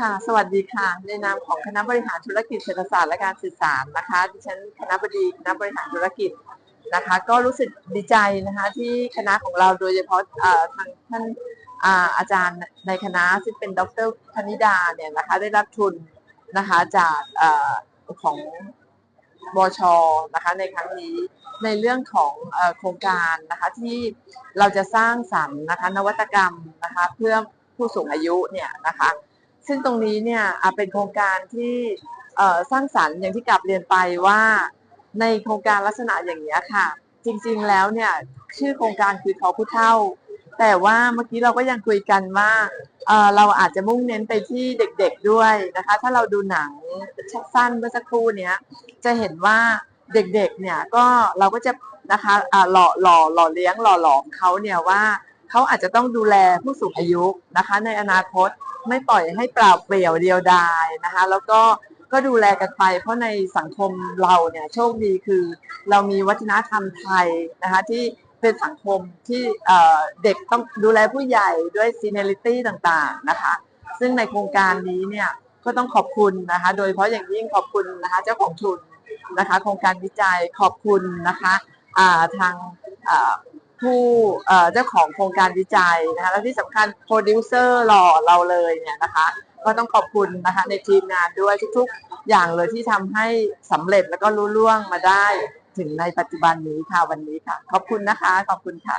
ค่ะ สวัสดีค่ะ ในนามของคณะบริหารธุรกิจเศรษฐศาสตร์และการสื่อสารนะคะ ดิฉันคณะบดีคณะบริหารธุรกิจนะคะ ก็รู้สึกดีใจนะคะที่คณะของเราโดยเฉพาะทางท่านอาอาจารย์ในคณะซึ่งเป็นดรธนิดาเนี่ยนะคะได้รับทุนนะคะจากอ่อของบชนะคะในครั้งนี้ในเรื่องของอโครงการนะคะที่เราจะสร้างสรรค์นะคะนวัตกรรมนะคะเพื่อผู้สูงอายุเนี่ยนะคะ ซึ่งตรงนี้เนี่ยอะเป็นโครงการที่สร้างสรรค์อย่างที่กลับเรียนไปว่าในโครงการลักษณะอย่างนี้ค่ะ จริงๆแล้วเนี่ยชื่อโครงการคือเขาผู้เท่า แต่ว่าเมื่อกี้เราก็ยังคุยกันว่าเเราอาจจะมุ่งเน้นไปที่เด็กๆด้วยนะคะ ถ้าเราดูหนังสั้นเมื่อสักครู่เนี้ยจะเห็นว่าเด็กๆเนี่ยก็เราก็จะนะคะหล่อหล่อหล่อเลี้ยงหล่อหลอมเขาเนี่ยว่าเขาอาจจะต้องดูแลผู้สูงอายุนะคะ ในอนาคต ไม่ปล่อยให้เปล่าเปลี่ยวเดียวดายนะคะ แล้วก็ก็ดูแลกันไป เพราะในสังคมเราเนี่ยโชคดีคือ เรามีวัฒนธรรมไทยนะคะที่เป็นสังคมที่เด็กต้องดูแลผู้ใหญ่ด้วยซีเนลิตี้ต่างๆนะคะ ซึ่งในโครงการนี้เนี่ยก็ต้องขอบคุณนะคะ โดยเฉพาะอย่างยิ่งขอบคุณนะคะเจ้าของทุนนะคะ โครงการวิจัยขอบคุณนะคะาทางา ผู้เอ่อเจ้าของโครงการวิจัยนะคะและที่สำคัญโปรดิวเซอร์หล่อเราเลยเนี่ยนะคะ ก็ต้องขอบคุณนะคะในทีมงานด้วยทุกๆ อย่างเลยที่ทำให้สำเร็จแล้วก็รู้ล่วงมาได้ถึงในปัจจุบันนี้ค่ะวันนี้ค่ะ ขอบคุณนะคะ ขอบคุณค่ะ